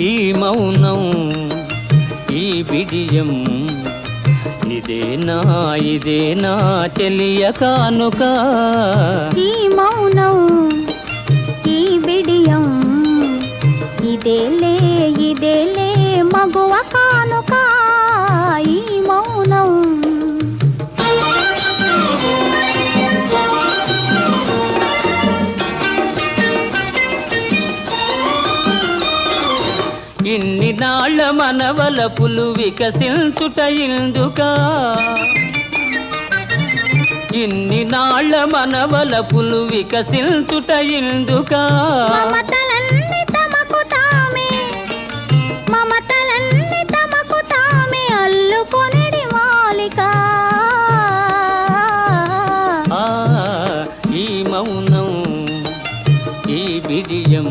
ఈ మౌనం ఈ బిడియం ఇదేనా ఇదేనా చెలియ కానుక? ఈ మౌనం ఈ బిడియం ఇదేలే ఇదేలే మగువ కానుక ఇన్ని నాళ్ళ మనవల పులు వికసించుట ఇందుకా. ఇన్ని నాళ్ళ మనవల పులు వికసించుట ఇందుకా. ఈ మౌనం ఈ బిడియం